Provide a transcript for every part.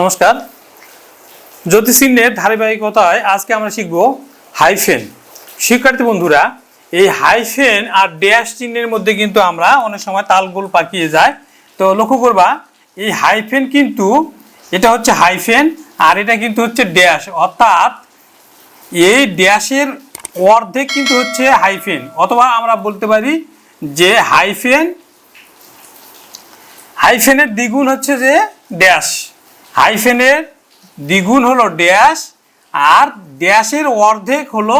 নমস্কার। জ্যোতিষিন্নের ধারাবাহিকতায় আজকে আমরা শিখব হাইফেন। শিক্ষার্থী বন্ধুরা, এই হাইফেন আর ড্যাশ চিহ্নের মধ্যে কিন্তু আমরা অনেক সময় তালগোল পাকিয়ে যায় তো লক্ষ্য করবা, এই হাইফেন কিন্তু, এটা হচ্ছে হাইফেন আর এটা কিন্তু হচ্ছে ড্যাশ। অর্থাৎ এই ড্যাশের অর্ধেক কিন্তু হচ্ছে হাইফেন। অথবা আমরা বলতে পারি যে হাইফেন, হাইফেনের দ্বিগুণ হচ্ছে যে ড্যাশ। হাইফেনের দ্বিগুণ হলো ড্যাশ, আর ড্যাশের অর্ধেক হলো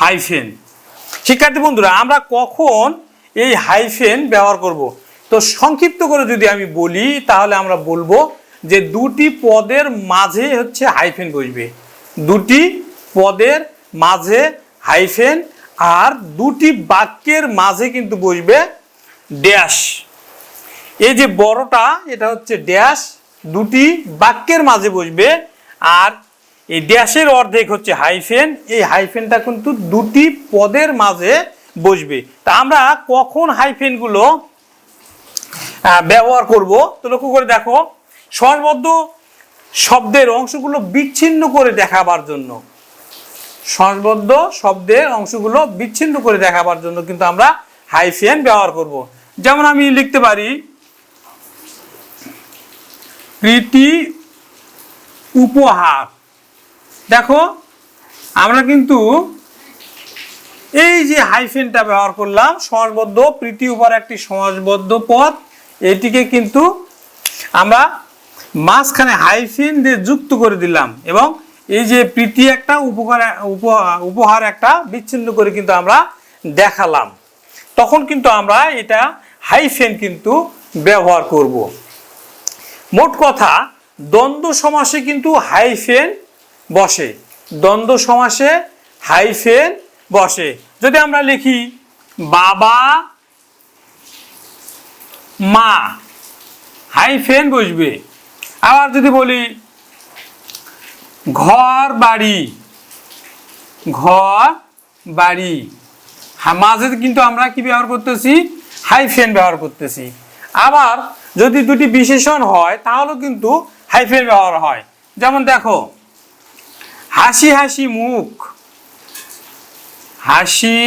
হাইফেন। শিক্ষার্থী বন্ধুরা, আমরা কখন এই হাইফেন ব্যবহার করব? তো সংক্ষিপ্ত করে যদি আমি বলি, তাহলে আমরা বলব যে দুটি পদের মাঝে হচ্ছে হাইফেন বসবে। দুটি পদের মাঝে হাইফেন, আর দুটি বাক্যের মাঝে কিন্তু বসবে ড্যাশ। এই যে বড়টা, এটা হচ্ছে ড্যাশ দুটি বাক্যের মাঝে বসবে। আর এই ড্যাশের অর্ধেক হচ্ছে হাইফেন। এই হাইফেনটা কিন্তু দুটি পদের মাঝে বসবে। তা আমরা কখন হাইফেনগুলো ব্যবহার করব? তো লক্ষ্য করে দেখো সহজবদ্ধ শব্দের অংশগুলো বিচ্ছিন্ন করে দেখাবার জন্য। সহজবদ্ধ শব্দের অংশগুলো বিচ্ছিন্ন করে দেখাবার জন্য কিন্তু আমরা হাইফেন ব্যবহার করব। যেমন আমি লিখতে পারি প্রীতি উপহার। দেখো, আমরা কিন্তু এই যে হাইফেনটা ব্যবহার করলাম, সমাজবদ্ধ, প্রীতি উপহার একটি সমাজবদ্ধ পদ এটিকে কিন্তু আমরা মাঝখানে হাইফেন দিয়ে যুক্ত করে দিলাম এবং এই যে প্রীতি একটা উপকার, উপ- উপহার একটা বিচ্ছিন্ন করে কিন্তু আমরা দেখালাম। তখন কিন্তু আমরা এটা হাইফেন কিন্তু ব্যবহার করব। মোট কথা, দ্বন্দ্ব সমাসে কিন্তু হাইফেন বসে। দ্বন্দ্ব সমাসে হাইফেন বসে। যদি আমরা লিখি, বাবা, মা, হাইফেন বসবে। আবার যদি বলি, ঘর, বাড়ি ঘর, বাড়ি। মাঝে কিন্তু আমরা কি ব্যবহার করতেছি? হাইফেন ব্যবহার করতেছি। আবার যদি দুটি বিশেষণ হয় তাহলেও কিন্তু হাইফেন ব্যবহার হয়। যেমন দেখো, হাসি হাসি মুখ। হাসি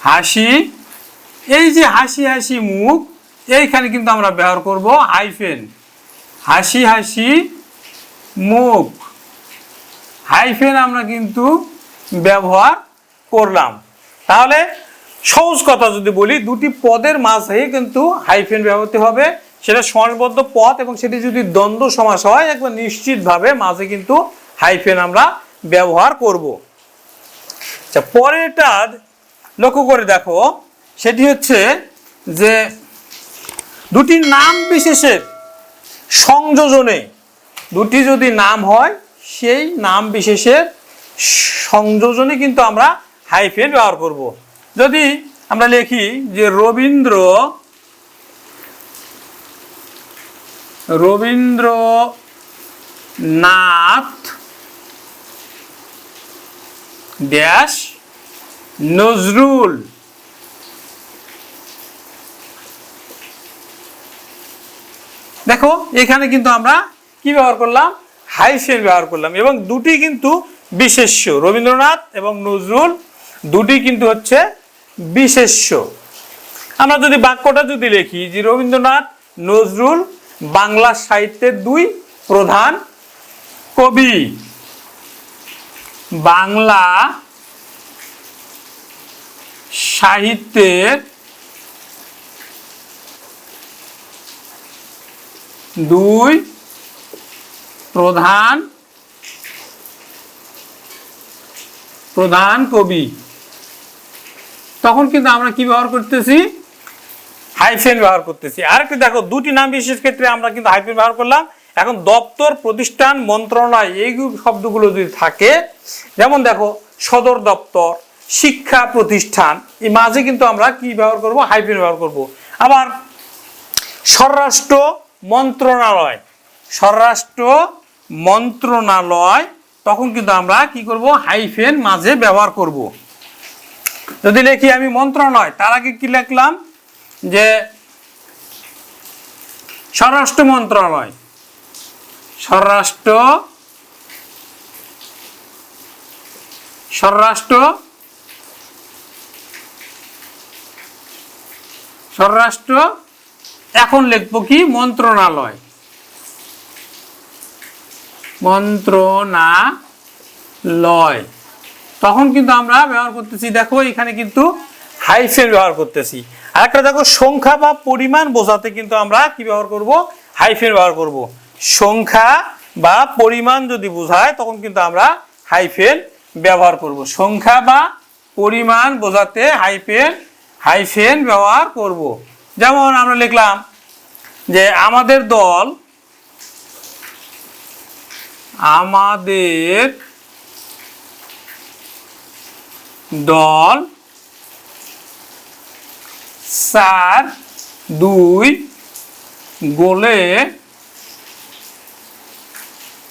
হাসি, এই যে হাসি হাসি মুখ, এইখানে কিন্তু আমরা ব্যবহার করব হাইফেন। হাসি হাসি মুখ। হাইফেন আমরা কিন্তু ব্যবহার করলাম। তাহলে সহজ কথা যদি বলি, দুটি পদের মাঝে কিন্তু হাইফেন ব্যবহৃত হবে। সেটা সমাসবদ্ধ পদ এবং সেটি যদি দ্বন্দ্ব সমাস হয় একবার নিশ্চিতভাবে মাঝে কিন্তু হাইফেন আমরা ব্যবহার করব। আচ্ছা পরেরটা লক্ষ্য করে দেখো। সেটি হচ্ছে যে দুটি নাম বিশেষের সংযোজনে, দুটি যদি নাম হয়, সেই নাম বিশেষের সংযোজনে কিন্তু আমরা হাইফেন ব্যবহার করব। যদি আমরা লিখি যে রবীন্দ্র রবীন্দ্র নাথ ড্যাশ নজরুল। দেখো, এখানে কিন্তু আমরা কি ব্যবহার করলাম? হাইফেন ব্যবহার করলাম এবং দুটি কিন্তু বিশেষ্য, রবীন্দ্রনাথ এবং নজরুল। দুটি কিন্তু হচ্ছে বিশেষ্য। আমরা যদি বাক্যটা যদি লিখি, যে রবীন্দ্রনাথ নজরুল বাংলা সাহিত্যের দুই প্রধান কবি। বাংলা সাহিত্যের দুই প্রধান প্রধান কবি। তখন কিন্তু আমরা কি ব্যবহার করতেছি? হাইফেন ব্যবহার করতেছি। আরেকটা দেখো, দুটি নাম বিশেষ ক্ষেত্রে আমরা কিন্তু হাইফেন ব্যবহার করলাম। এখন দপ্তর, প্রতিষ্ঠান, মন্ত্রণালয়, এই শব্দগুলো যদি থাকে, যেমন দেখো, সদর দপ্তর, শিক্ষা প্রতিষ্ঠান, এই মাঝে কিন্তু আমরা কি ব্যবহার করব? হাইফেন ব্যবহার করব। আবার স্বরাষ্ট্র মন্ত্রণালয় স্বরাষ্ট্র মন্ত্রণালয়, তখন কিন্তু আমরা কি করব? হাইফেন মাঝে ব্যবহার করব। যদি লিখি আমি মন্ত্রণালয়, তার আগে কি লিখলাম? যে স্বরাষ্ট্র মন্ত্রণালয়। স্বরাষ্ট্র স্বরাষ্ট্র স্বরাষ্ট্র এখন লিখব কি? মন্ত্রণালয়। মন্ত্রণালয়। তখন কিন্তু আমরা ব্যবহার করতেছি, দেখো এখানে কিন্তু হাইফেন ব্যবহার করতেছি। আর একটা দেখো, সংখ্যা বা পরিমাণ বোঝাতে কিন্তু আমরা কি ব্যবহার করব? হাইফেন ব্যবহার করব। সংখ্যা বা পরিমাণ যদি বোঝায়, তখন কিন্তু আমরা হাইফেন ব্যবহার করব। সংখ্যা বা পরিমাণ বোঝাতে হাইফেন হাইফেন ব্যবহার করব। যেমন আমরা লিখলাম যে, আমাদের দল আমাদের দল, চার, দুই, গোলে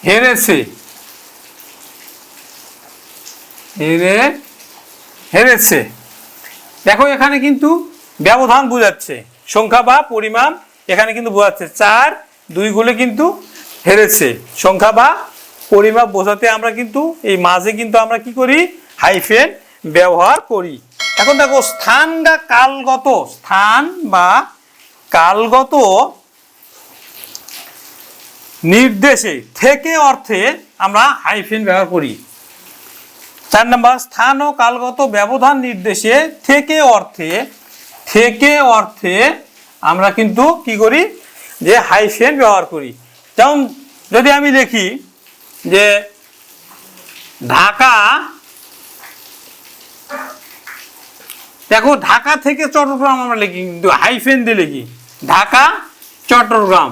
হেরেছে। হেরে, হেরেছে। দেখো এখানে কিন্তু ব্যবধান বোঝাচ্ছে। সংখ্যা বা পরিমাণ এখানে কিন্তু বোঝাচ্ছে। চার, দুই গোলে কিন্তু হেরেছে। সংখ্যা বা পরিমাপ বোঝাতে আমরা কিন্তু এই মাঝে কিন্তু আমরা কি করি? হাইফেন ব্যবহার করি। এখন দেখো, স্থান বা কালগত, স্থান বা কালগত নির্দেশে থেকে অর্থে আমরা হাইফেন ব্যবহার করি। চার নম্বর, স্থান ও কালগত ব্যবধান নির্দেশে থেকে অর্থে থেকে অর্থে আমরা কিন্তু কি করি? যে হাইফেন ব্যবহার করি। যেমন যদি আমি দেখি যে ঢাকা দেখো, ঢাকা থেকে চট্টগ্রাম আমরা লিখি, কিন্তু হাইফেন দিয়ে লিখি। ঢাকা, চট্টগ্রাম।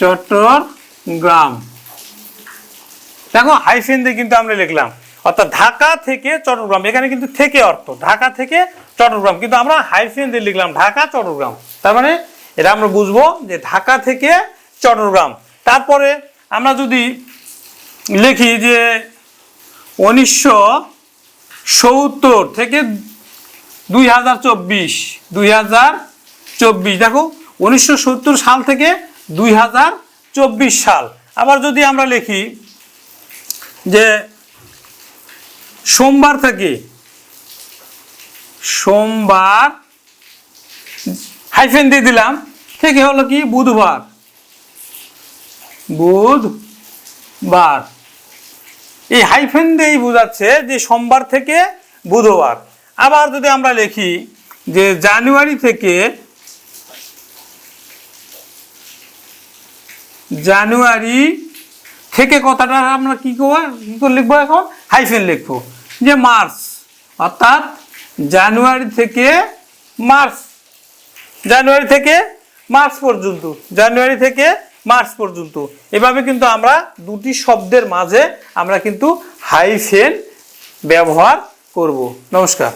চট্টগ্রাম। দেখো হাইফেন দিয়ে কিন্তু আমরা লিখলাম। অর্থাৎ ঢাকা থেকে চট্টগ্রাম, এখানে কিন্তু থেকে অর্থ। ঢাকা থেকে চট্টগ্রাম, কিন্তু আমরা হাইফেন দিয়ে লিখলাম ঢাকা, চট্টগ্রাম। তার মানে এটা আমরা বুঝব যে ঢাকা থেকে চট্টগ্রাম। তারপরে আমরা যদি লিখি যে উনিশশো সত্তর থেকে দুই হাজার চব্বিশ, দুই হাজার চব্বিশ। দেখো, উনিশশো সত্তর সাল থেকে দুই হাজার চব্বিশ সাল। আবার যদি আমরা লিখি যে সোমবার থেকে, সোমবার হাইফেন দিয়ে দিলাম, থেকে হলো কি? বুধবার। বুধবার। এই হাইফেন দিয়েই বোঝাচ্ছে যে সোমবার থেকে বুধবার। আবার যদি আমরা লিখি যে জানুয়ারি থেকে জানুয়ারি থেকে কথাটা আমরা কি করব? কি করে লিখব এখন? হাইফেন লিখব। যে মার্চ, অর্থাৎ জানুয়ারি থেকে মার্চ। জানুয়ারি থেকে মার্চ পর্যন্ত। জানুয়ারি থেকে মার্চ পর্যন্ত। এভাবে কিন্তু আমরা দুটি শব্দের মাঝে আমরা কিন্তু হাইফেন ব্যবহার করব। নমস্কার।